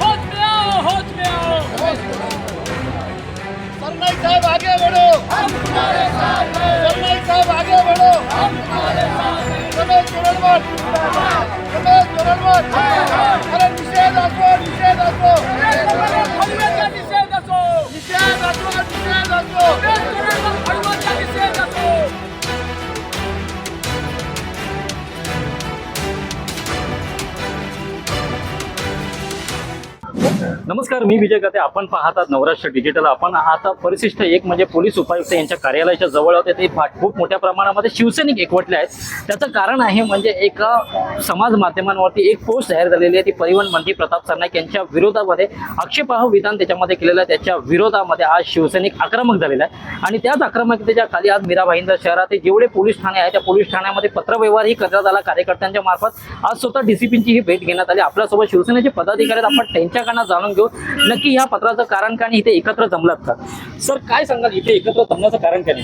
होत में आओ होत में आओ सरनाईक नमस्कार मी विजय गाते आपण पाहतात नवराष्ट्र डिजिटल आपण आता परिशिष्ट एक म्हणजे पोलीस उपायुक्त यांच्या कार्यालयाच्या जवळ होते ते खूप मोठ्या प्रमाणामध्ये शिवसैनिक एकवटले आहेत. त्याचं कारण आहे म्हणजे एका समाज माध्यमांवरती एक पोस्ट तयार झालेली आहे. ती परिवहन मंत्री प्रताप सरनाईक यांच्या विरोधामध्ये आक्षेपार्ह विधान त्याच्यामध्ये केलेलं आहे. त्याच्या विरोधामध्ये आज शिवसैनिक आक्रमक झालेला आहे. आणि त्याच आक्रमकतेच्या खाली आज मीरा भाईंदर शहरात जेवढे पोलीस ठाणे आहे त्या पोलीस ठाण्यामध्ये पत्रव्यवहारही करण्यात आला. कार्यकर्त्यांच्या मार्फत आज स्वतः डीसीपींची ही भेट घेण्यात आली. आपल्यासोबत शिवसेनेचे पदाधिकारी आपण त्यांच्याकडनं जाणून घेऊ. नक्की ह्या पत्राचं कारण काय आणि इथे एकत्र जमलात का? सर काय सांगाल? इथे एकत्र थांबण्याचं कारण काय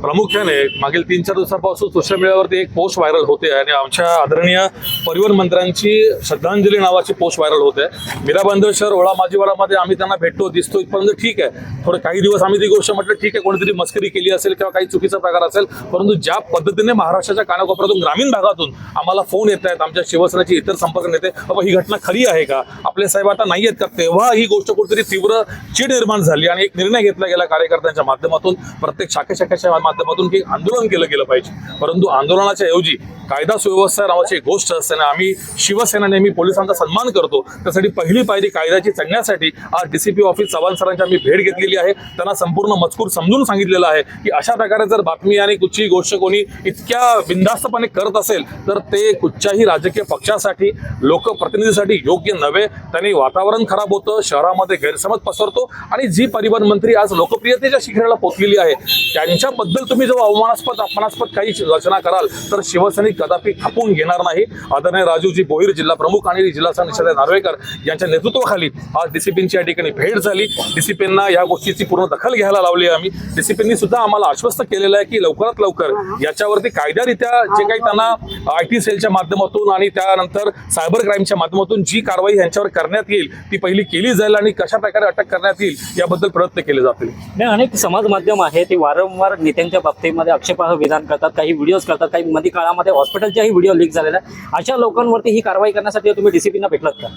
प्रामुख्याने मागील तीन चार दिवसापासून सोशल मीडियावरती एक पोस्ट व्हायरल होते आणि आमच्या आदरणीय परिवहन मंत्र्यांची श्रद्धांजली नावाची पोस्ट व्हायरल होते. मीरा बंदर शहर ओळा माजीवाडामध्ये आम्ही त्यांना भेटतो दिसतो इथपर्यंत ठीक आहे. थोडे काही दिवस आम्ही ती गोष्ट म्हटलं ठीक आहे. कोणीतरी मस्करी केली असेल किंवा काही चुकीचा प्रकार असेल परंतु ज्या पद्धतीने महाराष्ट्राच्या कानाकोपऱ्यातून ग्रामीण भागातून आम्हाला फोन येत आहेत आमच्या शिवसेनेचे इतर संपर्क नेते बाबा ही घटना खरी आहे का? आपले साहेब आता नाही आहेत का? तेव्हा ही गोष्ट कुठेतरी तीव्र चीड निर्माण झाली आणि एक निर्णय घेतला गेला. कार्यकर्त्यांच्या माध्यमातून प्रत्येक शाखे शाखेच्या माध्यमातून की आंदोलन केलं गेलं पाहिजे. परंतु आंदोलनाच्या ऐवजी कायदा सुव्यवस्था नावाची एक गोष्ट असताना आम्ही शिवसेना नेहमी पोलिसांचा सन्मान करतो. त्यासाठी पहिली पायरी कायद्याची चढण्यासाठी आज डीसीपी ऑफिस चव्हाण सरांची आम्ही भेट घेतलेली आहे. त्यांना संपूर्ण मजकूर समजून सांगितलेलं आहे की अशा प्रकारे जर बातमी आणि कुठची गोष्ट कोणी इतक्या बिंदास्तपणे करत असेल तर ते कुठच्याही राजकीय पक्षासाठी लोकप्रतिनिधीसाठी योग्य नव्हे. त्यांनी वातावरण खराब होतं शहरामध्ये गैरसमज पसरतो आणि जी परिवहन मंत्री आज लोक लोकप्रियतेच्या शिखराला पोचलेली आहे. त्यांच्याबद्दल तुम्ही जेव्हा अवमानास्पद अपमानास्पद काही रचना कराल तर शिवसैनिक कदापि खपून घेणार नाही. आदरणीय राजूजी बोईर जिल्हा प्रमुख आणि जिल्हा निषेध नार्वेकर यांच्या नेतृत्वाखाली आज डीसीपींची या ठिकाणी भेट झाली. डीसीपींना या गोष्टीची पूर्ण दखल घ्यायला लावली आहे आम्ही. डीसीपींनी सुद्धा आम्हाला आश्वस्त केलेलं आहे की लवकरात लवकर याच्यावरती कायद्यारित्या जे काही त्यांना आय टी सेलच्या माध्यमातून आणि त्यानंतर सायबर क्राईमच्या माध्यमातून जी कारवाई यांच्यावर करण्यात येईल ती पहिली केली जाईल आणि कशा प्रकारे अटक करण्यात येईल याबद्दल प्रयत्न केले जातील. नाही अनेक समाज माध्यम आहे ते वारंवार नेत्यांच्या बाबतीमध्ये आक्षेपार्ह विधान करतात काही व्हिडिओज करतात काही मध्ये काळामध्ये हॉस्पिटलच्याही व्हिडिओ लीक झालेला अशा लोकांवरती ही कारवाई करण्यासाठी तुम्ही डीसीपीना भेटलात का?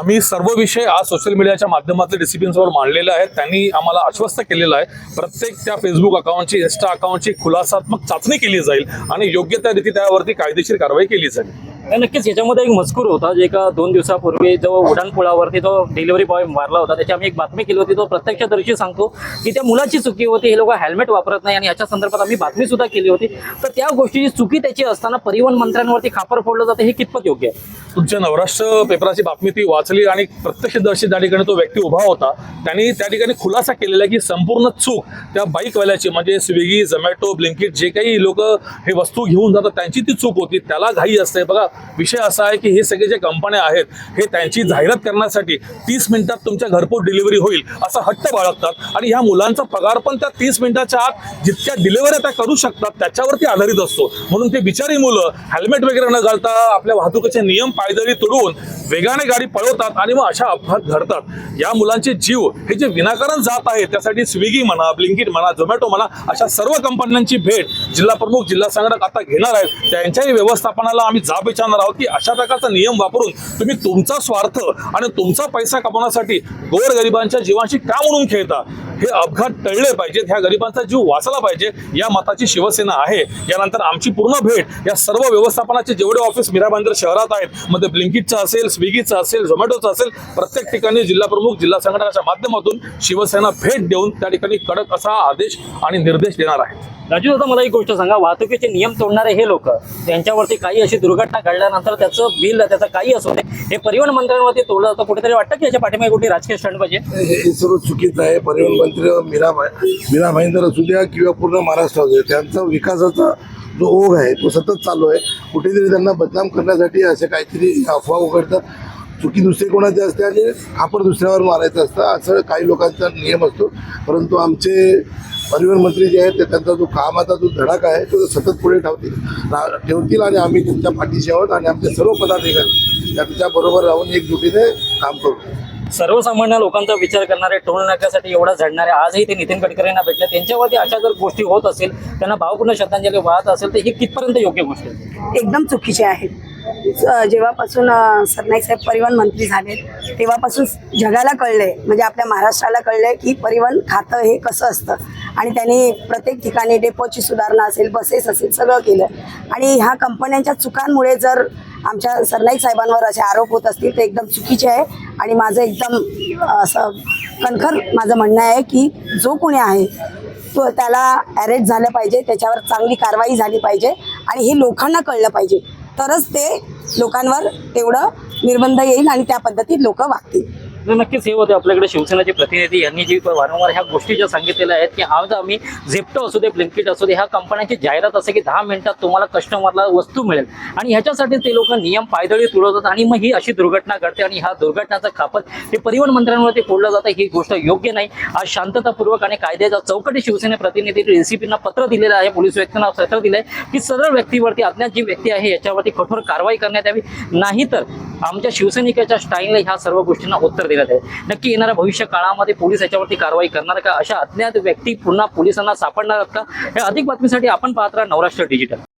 आम्ही सर्व विषय आज सोशल मीडियाच्या माध्यमातून डिसिप्लिनसमोर मांडलेले आहेत. त्यांनी आम्हाला आश्वस्त केलेलं आहे. प्रत्येक त्या फेसबुक अकाउंटची इन्स्टा अकाउंटची खुलासात्मक चाचणी केली जाईल आणि योग्य त्या रीती त्यावरती कायदेशीर कारवाई केली जाईल. नक्कीच. याच्यामध्ये एक मजकूर होता जे का दोन दिवसापूर्वी जो उड्डाणपुलावरती जो डिलिव्हरी बॉय मारला होता त्याची आम्ही एक बातमी केली होती तो प्रत्यक्षदर्शी सांगतो की त्या मुलाची चुकी होती हे लोक हेल्मेट वापरत नाही आणि याच्या संदर्भात आम्ही बातमी सुद्धा केली होती. तर त्या गोष्टीची चुकी त्याची असताना परिवहन मंत्र्यांवरती खापर फोडलं जातं हे कितपत योग्य आहे? तुमच्या नवराष्ट्र पेपराची बातमी ती वाचली आणि प्रत्यक्षदर्शी त्या ठिकाणी तो व्यक्ती उभा होता त्यांनी त्या ठिकाणी खुलासा केलेला आहे की संपूर्ण चूक त्या बाईकवाल्याची म्हणजे स्विगी झोमॅटो ब्लिंकिट जे काही लोक हे वस्तू घेऊन जातात त्यांची ती चूक होती त्याला घाई असते. बघा विषय असा आहे की हे सगळे जे कंपन्या आहेत हे त्यांची जाहिरात करण्यासाठी तीस मिनिटात तुमच्या घरपोच डिलिव्हरी होईल असा हट्ट बाळगतात. आणि ह्या मुलांचा पगार पण त्या तीस मिनिटाच्या आत जितक्या डिलिव्हऱ्या त्या करू शकतात त्याच्यावरती आधारित असतो. म्हणून ते बिचारी मुलं हेल्मेट वगैरे न घालता आपल्या वाहतुकीचे नियम पायदळी तोडून वेगाने गाडी पळवतात आणि मग अशा अपघात घडतात. या मुलांचे जीव हे जे विनाकारण जात आहे त्यासाठी स्विगी म्हणा ब्लिंकिट म्हणा झोमॅटो म्हणा अशा सर्व कंपन्यांची भेट जिल्हा प्रमुख जिल्हा संघटक आता घेणार आहेत. त्यांच्याही व्यवस्थापनाला आम्ही जाब सांगणार आहोत की अशा प्रकारचा नियम वापरून तुम्ही तुमचा स्वार्थ आणि तुमचा पैसा कमवण्यासाठी गोरगरिबांच्या जीवांशी का म्हणून खेळता? हे अपघात टळले पाहिजेत ह्या गरिबांचा जीव वाचला पाहिजे या मताची शिवसेना आहे. यानंतर आमची पूर्ण भेट या सर्व व्यवस्थापनाचे जेवढे ऑफिस मीरा भाईंदर शहरात आहेत मध्ये ब्लिंकिटचं असेल स्विगीचं असेल झोमॅटोचं असेल प्रत्येक ठिकाणी जिल्हा प्रमुख जिल्हा संघटनाच्या माध्यमातूून शिवसेना भेट देऊन त्या ठिकाणी कडक असा आदेश आणि निर्देश देणार आहे. राजू दादा मला एक गोष्ट सांगा. वाहतुकीचे नियम तोडणारे हे लोक त्यांच्यावरती काही अशी दुर्घटना घडल्यानंतर त्याचं बिल त्याचं काही असू दे हे परिवहन मंत्र्यांवरती तोडलं जातं. कुठेतरी वाटतं की याच्या पाठीमागे कुठे राजकीय स्टंट पाहिजे हे हे सर्व चुकीचं आहे. परिवहन मंत्री मीरा भाई मीरा भाईंदर असू द्या किंवा पूर्ण महाराष्ट्र असू द्या त्यांचा विकासाचा जो ओघ आहे तो सतत चालू आहे. कुठेतरी त्यांना बदनाम करण्यासाठी असे काहीतरी अफवा उघडतात. चुकी दुसरे कोणाची असते आणि आपण दुसऱ्यावर मारायचं असतं असं काही लोकांचा नियम असतो. परंतु आमचे परिवहन मंत्री जे आहेत ते त्यांचा जो कामाचा जो धडाका आहे तो सतत पुढे ठेवतील. ठेवतील आणि आम्ही त्यांच्या पाठीशी आहोत आणि आमचे सर्व पदाधिकारी त्यांच्याबरोबर राहून एकजुटीने काम करू. सर्वसामान्य लोकांचा विचार करणारे टोल नाक्यासाठी एवढा झडणारे आजही ते नितीन गडकरींना भेटले. त्यांच्यावरती अशा जर गोष्टी होत असेल त्यांना भावपूर्ण श्रद्धांजली वाहत असेल तर ही कितपर्यंत योग्य गोष्ट आहे? एकदम चुकीची आहेत जेव्हापासून सरनाईक साहेब परिवहन मंत्री झाले तेव्हापासून जगाला कळले म्हणजे आपल्या महाराष्ट्राला कळले की परिवहन खातं हे कसं असतं. आणि त्यांनी प्रत्येक ठिकाणी डेपोची सुधारणा असेल बसेस असेल सगळं केलं. आणि ह्या कंपन्यांच्या चुकांमुळे जर आमच्या सरनाईक साहेबांवर असे आरोप होत असतील ते एकदम चुकीचे आहे. आणि माझं एकदम असं कणखर माझं म्हणणं आहे की जो कोणी आहे तो त्याला अरेस्ट झालं पाहिजे त्याच्यावर चांगली कारवाई झाली पाहिजे आणि हे लोकांना कळलं पाहिजे. तरच ते लोकांवर तेवढं निर्बंध येईल आणि त्या पद्धतीत लोक वागतील. नक्कीच हे होते आपल्याकडे शिवसेनेचे प्रतिनिधी यांनी जी वारंवार ह्या गोष्टी ज्या सांगितलेल्या आहेत की आज आम्ही झेप्टो असू दे ब्लिंकिट असू दे ह्या कंपन्यांची जाहिरात असते की दहा मिनिटात तुम्हाला कस्टमरला वस्तू मिळेल. आणि ह्याच्यासाठी ते लोक नियम पायदळी तुडवतात आणि मग ही अशी दुर्घटना घडते आणि ह्या दुर्घटनाचा खापत हे परिवहन मंत्र्यांवरती फोडलं जातं ही गोष्ट योग्य नाही. आज शांततापूर्वक आणि कायद्याच्या चौकटी शिवसेने प्रतिनिधी एसीपीना पत्र दिलेलं आहे पोलीस व्यक्तींना पत्र दिलं आहे की सरळ व्यक्तीवरती अज्ञात जी व्यक्ती आहे याच्यावरती कठोर कारवाई करण्यात यावी. नाहीतर आमच्या शिवसैनिकाच्या स्टाईलला ह्या सर्व गोष्टींना उत्तर देण्यात आहे नक्की येणाऱ्या भविष्य काळामध्ये पोलीस याच्यावरती कारवाई करणार का? अशा अज्ञात व्यक्ती पुन्हा पोलिसांना सापडणार का? या अधिक बातमीसाठी आपण पाहत राहा नवराष्ट्र डिजिटल.